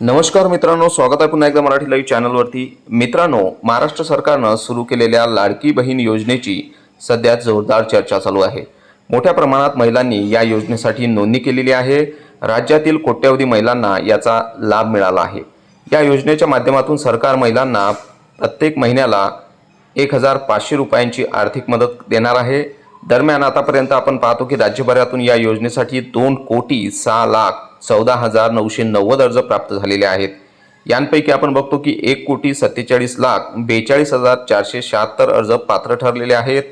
नमस्कार मित्रांनो स्वागत आहे पुन्हा एकदा मराठी लाईव्ह चॅनलवरती मित्रांनो महाराष्ट्र सरकारनं सुरू केलेल्या लाडकी बहीण योजनेची सध्या जोरदार चर्चा चालू आहे. मोठ्या प्रमाणात महिलांनी या योजनेसाठी नोंदणी केलेली आहे. राज्यातील कोट्यवधी महिलांना याचा लाभ मिळाला आहे. या योजनेच्या माध्यमातून सरकार महिलांना प्रत्येक महिन्याला एक हजार पाचशे रुपयांची आर्थिक मदत देणार आहे. दरम्यान आतापर्यंत आपण पाहतो की राज्यभरातून या योजनेसाठी दोन कोटी सहा लाख चौदा हजार नऊशे नव्वद अर्ज प्राप्त झालेले आहेत. यांपैकी आपण बघतो की एक कोटी सत्तेचाळीस लाख बेचाळीस हजार चारशे शहात्तर अर्ज पात्र ठरलेले आहेत.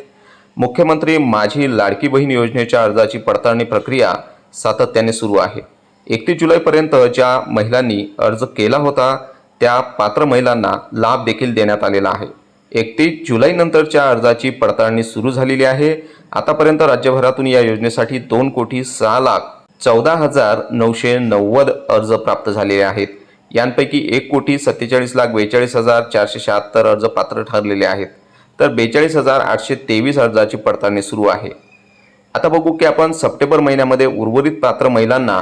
मुख्यमंत्री माझी लाडकी बहीण योजनेच्या अर्जाची पडताळणी प्रक्रिया सातत्याने सुरू आहे. एकतीस जुलैपर्यंत ज्या महिलांनी अर्ज केला होता त्या पात्र महिलांना लाभ देखील देण्यात आलेला आहे. एकतीस जुलैनंतरच्या अर्जाची पडताळणी सुरू झालेली आहे. आतापर्यंत राज्यभरातून या योजनेसाठी दोन कोटी सहा लाख चौदा हजार नऊशे नव्वद अर्ज प्राप्त झालेले आहेत. यांपैकी एक कोटी सत्तेचाळीस लाख बेचाळीस हजार चारशे शहात्तर अर्ज पात्र ठरलेले आहेत. तर बेचाळीस हजार आठशे तेवीस अर्जाची पडताळणी सुरू आहे. आता बघू की आपण सप्टेंबर महिन्यामध्ये उर्वरित पात्र महिलांना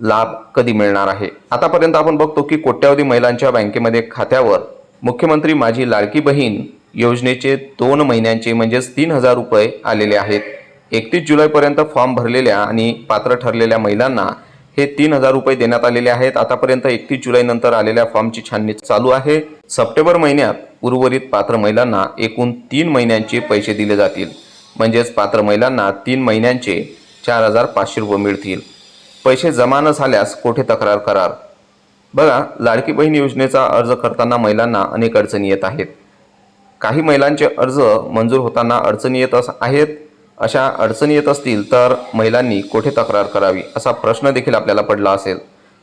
लाभ कधी मिळणार आहे? आतापर्यंत आपण बघतो की कोट्यावधी महिलांच्या बँकेमध्ये खात्यावर मुख्यमंत्री माझी लाडकी बहीण योजनेचे दोन महिन्यांचे म्हणजेच तीन हजार रुपये आलेले आहेत. एकतीस जुलैपर्यंत फॉर्म भरलेल्या आणि पात्र ठरलेल्या महिलांना हे तीन हजार रुपये देण्यात आलेले आहेत. आतापर्यंत एकतीस जुलैनंतर आलेल्या फॉर्मची छाननी चालू आहे. सप्टेंबर महिन्यात उर्वरित पात्र महिलांना एकूण तीन महिन्यांचे पैसे दिले जातील. म्हणजेच पात्र महिलांना तीन महिन्यांचे चार हजार पाचशे रुपये मिळतील. पैसे जमा न झाल्यास कोठे तक्रार करार? बघा लाडकी बहीण योजनेचा अर्ज करताना महिलांना अनेक अडचणी येत आहेत. काही महिलांचे अर्ज मंजूर होताना अडचणी येत आहेत. अशा अडचणी येत असतील तर महिलांनी कोठे तक्रार करावी असा प्रश्न देखील आपल्याला पडला असेल.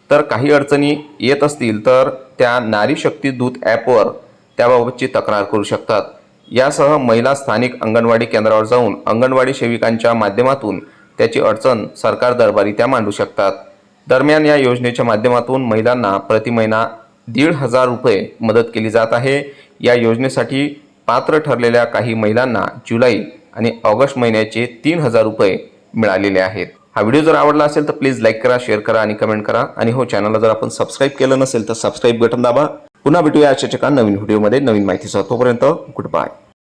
तर काही अडचणी येत असतील तर त्या नारी शक्ती दूत ॲपवर त्याबाबतची तक्रार करू शकतात. यासह महिला स्थानिक अंगणवाडी केंद्रावर जाऊन अंगणवाडी सेविकांच्या माध्यमातून त्याची अडचण सरकार दरबारी त्या मांडू शकतात. दरम्यान या योजनेच्या माध्यमातून महिलांना प्रति महिना दीड हजार रुपये मदत केली जात आहे. या योजनेसाठी पात्र ठरलेल्या काही महिलांना जुलै आणि ऑगस्ट महिन्याचे तीन हजार रुपये मिळालेले आहेत. हा व्हिडिओ जर आवडला असेल तर प्लीज लाईक करा शेअर करा आणि कमेंट करा. आणि हो चॅनलला जर आपण सबस्क्राईब केलं नसेल तर सबस्क्राईब बटन दाबा. पुन्हा भेटूया अशाच एका नवीन व्हिडिओमध्ये नवीन माहितीसह. तोपर्यंत गुड बाय.